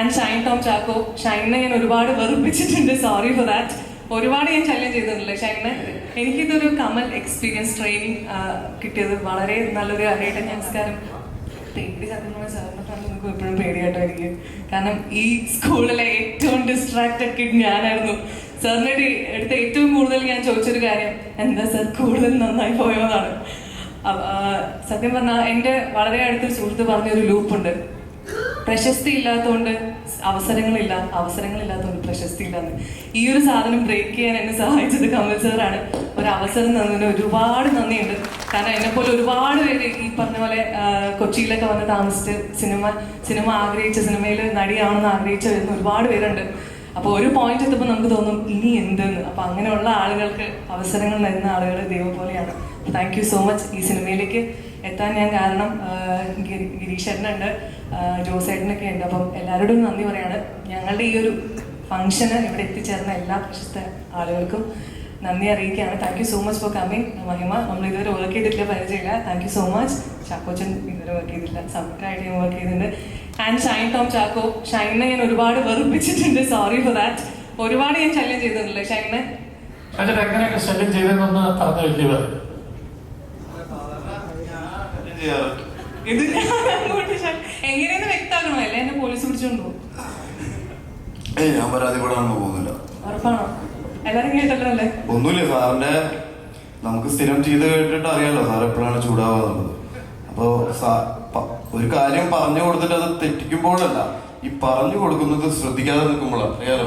And Shine Tom Chacko ഷൈനെ ഞാൻ ഒരുപാട് വെറുപ്പിച്ചിട്ടുണ്ട്. സോറി ഫോർ ദാറ്റ് ഒരുപാട് ഞാൻ ശല്യം ചെയ്തിട്ടില്ല ഷൈനെ എനിക്കിതൊരു കമൽ എക്സ്പീരിയൻസ് ട്രെയിനിങ് കിട്ടിയത്. വളരെ നല്ലൊരു അറിയട്ടെ നമസ്കാരം പേടി സത്യം എനിക്ക് എപ്പോഴും കാരണം ഈ സ്കൂളിലെ ഏറ്റവും ഡിസ്ട്രാക്റ്റഡ് കിഡ് ഞാനായിരുന്നു. സാറിന്റെ എടുത്ത ഏറ്റവും കൂടുതൽ ഞാൻ ചോദിച്ചൊരു കാര്യം എന്താ സാർ കൂടുതൽ നന്നായി പോയോന്നാണ്. സത്യം പറഞ്ഞാൽ എന്റെ വളരെ അടുത്തൊരു സുഹൃത്ത് പറഞ്ഞൊരു ലൂപ്പുണ്ട് പ്രശസ്തി ഇല്ലാത്തതുകൊണ്ട് അവസരങ്ങളില്ല അവസരങ്ങളില്ലാത്തതുകൊണ്ട് പ്രശസ്തി ഇല്ലാന്ന് ഈ ഒരു സാധനം ബ്രേക്ക് ചെയ്യാൻ എന്നെ സഹായിച്ചത് കമൽ സാറാണ് ഒരു അവസരം തന്നതിന് ഒരുപാട് നന്ദിയുണ്ട്. കാരണം എന്നെ പോലെ ഒരുപാട് പേര് ഈ പറഞ്ഞ പോലെ കൊച്ചിയിലൊക്കെ വന്ന് താമസിച്ച് സിനിമ സിനിമ ആഗ്രഹിച്ച സിനിമയിൽ നടിയാണെന്ന് ആഗ്രഹിച്ച വരുന്ന ഒരുപാട് പേരുണ്ട്. അപ്പോൾ ഒരു പോയിന്റ് എത്തുമ്പോൾ നമുക്ക് തോന്നും ഇനി എന്തെന്ന്. അപ്പോൾ അങ്ങനെയുള്ള ആളുകൾക്ക് അവസരങ്ങൾ നൽകുന്ന ആളുകൾ ദൈവം പോലെയാണ്. താങ്ക് യു സോ മച്ച് ഈ സിനിമയിലേക്ക് എത്താൻ ഞാൻ കാരണം ഗിരീഷേട്ടനുണ്ട് ജോസേട്ടനൊക്കെ ഉണ്ട്. അപ്പം എല്ലാവരോടും നന്ദി പറയാണ്. ഞങ്ങളുടെ ഈ ഒരു ഫംഗ്ഷന് ഇവിടെ എത്തിച്ചേർന്ന എല്ലാ പ്രശസ്ത ആളുകൾക്കും നന്ദി അറിയിക്കുകയാണ്. Thank you so much for coming Mahima. നമ്മൾ ഇതുവരെ വർക്ക് ചെയ്തിട്ടില്ല പരിചയമില്ല. Thank you so much Chackochan ഇതുവരെ വർക്ക് ചെയ്തിട്ടില്ല. സബ്ജക്റ്റായിട്ട് ഞാൻ വർക്ക് ചെയ്തിട്ടുണ്ട്. ആൻഡ് ഷൈൻ ടോം ചാക്കോ ഷൈനെ ഞാൻ ഒരുപാട് വെറുപ്പിച്ചിട്ടുണ്ട്. സോറി ഫോർ ദാറ്റ് ഒരുപാട് ഞാൻ ശല്യം ചെയ്തിട്ടുണ്ട് ഷൈനെ എങ്ങനെയൊക്കെ ശല്യം ചെയ്തതെന്നൊന്ന് പറഞ്ഞു വലിയ ഇത് ഞാൻ അങ്ങോട്ട് എങ്ങനെയെന്ന് വ്യക്തമാക്കണോ അല്ലേ എന്നെ പോലീസ് പിടിച്ചോണ്ട് ഏയ് ഞാൻ പരാതിപ്പെടാനൊന്നും പോകുന്നില്ല. ഉറപ്പാണോ? എല്ലാരും കേട്ടല്ലോ അല്ലേ ഒന്നുമില്ല സാറിന്റെ നമുക്ക് സ്ഥിരം ചെയ്ത് കേട്ടിട്ട് അറിയാലോ സാർ എപ്പോഴാണ് ചൂടാവാന്നുള്ളത്. അപ്പോ സാ- പ- ഒരു കാര്യം പറഞ്ഞു കൊടുത്തിട്ട് അത് തെറ്റിക്കുമ്പോഴല്ല ഈ പറഞ്ഞു കൊടുക്കുന്നത് ശ്രദ്ധിക്കാതെ നിൽക്കുമ്പോഴാണ് അറിയാലോ?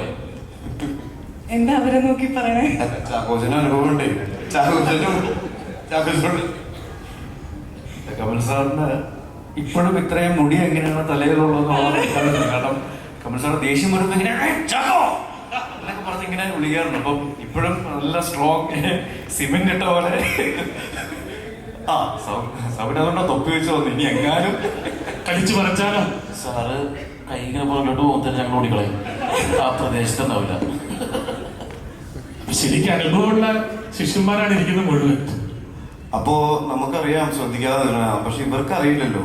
എന്താ അവരെ നോക്കി പറയണേ? ചാക്കോച്ചന് അനുഭവം ഉണ്ട്. ചാക്കോച്ചനും ചാക്കോച്ചനുണ്ട് കമൽ സാറിന് ഇപ്പോഴും ഇത്രയും മുടി എങ്ങനെയാണ് തലയിലുള്ളതെന്നുള്ളത്. കാരണം കമൽ സാർ ദേഷ്യം വരുമ്പോ ഇങ്ങനെ പറഞ്ഞ് ഇങ്ങനെ വിളിക്കാറുണ്ട്. അപ്പം ഇപ്പോഴും നല്ല സ്ട്രോങ് സിമെന്റ് ഇട്ട പോലെ. ആ സബിന് അതുകൊണ്ടാ തൊപ്പി വെച്ച് വന്നു. ഇനി എങ്ങാനും കഴിച്ചു മറച്ചാലോ? സാറ് കൈ ഇങ്ങനെ പുറകോട്ട് പോകുമ്പോൾ ഞങ്ങൾ ഓടിക്കളയും. ആ പ്രദേശത്ത് ഉണ്ടാവില്ല. ശരിക്കും അനുഭവമുള്ള ശിഷ്യന്മാരാണ് ഇരിക്കുന്നത് മുഴുവൻ. അപ്പോ നമുക്കറിയാം ശ്രദ്ധിക്കാതെ പക്ഷെ ഇവർക്ക് അറിയില്ലല്ലോ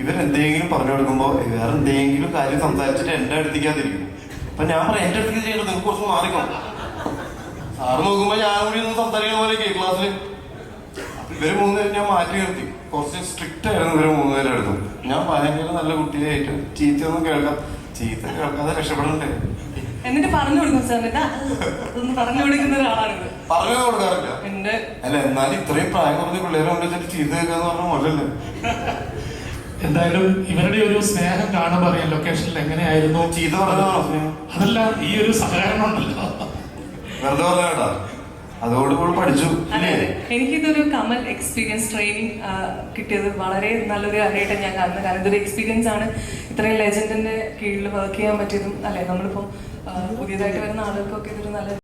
ഇവരെന്തെങ്കിലും പറഞ്ഞു കൊടുക്കുമ്പോ വേറെ എന്തെങ്കിലും കാര്യം സംസാരിച്ചിട്ട് എന്റെ അടുത്തേക്കാതിരിക്കും. അപ്പൊ ഞാൻ പറയാം എന്റെ അടുത്തേക്ക് ചെയ്യണം നിങ്ങൾക്ക് കുറച്ച് മാറിക്കോ. സാറ് നോക്കുമ്പോ ഞാൻ കൂടി ഒന്ന് സംസാരിക്കുന്ന പോലെ ക്ലാസ്സിൽ ഇവർ മൂന്നുപേരും ഞാൻ മാറ്റി നിർത്തി. കുറച്ച് സ്ട്രിക്റ്റ് ആയിരുന്നു ഇവർ മൂന്നുപേരും എടുത്തു ഞാൻ ഭയങ്കര നല്ല കുട്ടിയായിട്ട് ചീത്തയൊന്നും കേൾക്കാം ചീത്ത കേൾക്കാതെ രക്ഷപ്പെടണ്ടേ? എന്നിട്ട് പറഞ്ഞു കൊടുക്കും സാറിന് ഇതാ ഒന്ന് പറഞ്ഞു കൊടുക്കുന്ന ഒരാളാണിത്. പറഞ്ഞു കൊടുക്കാറില്ല. എന്റെ അല്ല എന്നാലും ഇത്രയും പ്രായം കുറഞ്ഞ പിള്ളേരെ കൊണ്ട് വെച്ചിട്ട് ചീത്ത കേൾക്കാന്ന് പറഞ്ഞ മുതലല്ലേ എന്തായാലും ഇവരുടെ ഒരു സ്നേഹം കാണാൻ അറിയാം ലൊക്കേഷനിൽ എങ്ങനെയായിരുന്നു. ചീത്ത പറഞ്ഞതാണോ സ്നേഹം? അതല്ല ഈ ഒരു സഹകരണം ഉണ്ടല്ലോ. വെറുതെ പറഞ്ഞാ പഠിച്ചു എനിക്കിതൊരു കമൽ എക്സ്പീരിയൻസ് ട്രെയിനിങ് കിട്ടിയത് വളരെ നല്ലൊരു കാര്യമായിട്ട് ഞാൻ കാണുന്നത്. കാരണം ഇതൊരു എക്സ്പീരിയൻസ് ആണ്. ഇത്രയും ലെജൻഡിന്റെ കീഴിൽ വർക്ക് ചെയ്യാൻ പറ്റിയതും അല്ലെ? നമ്മളിപ്പം പുതിയതായിട്ട് വരുന്ന ആളുകൾക്കൊക്കെ ഇതൊരു നല്ല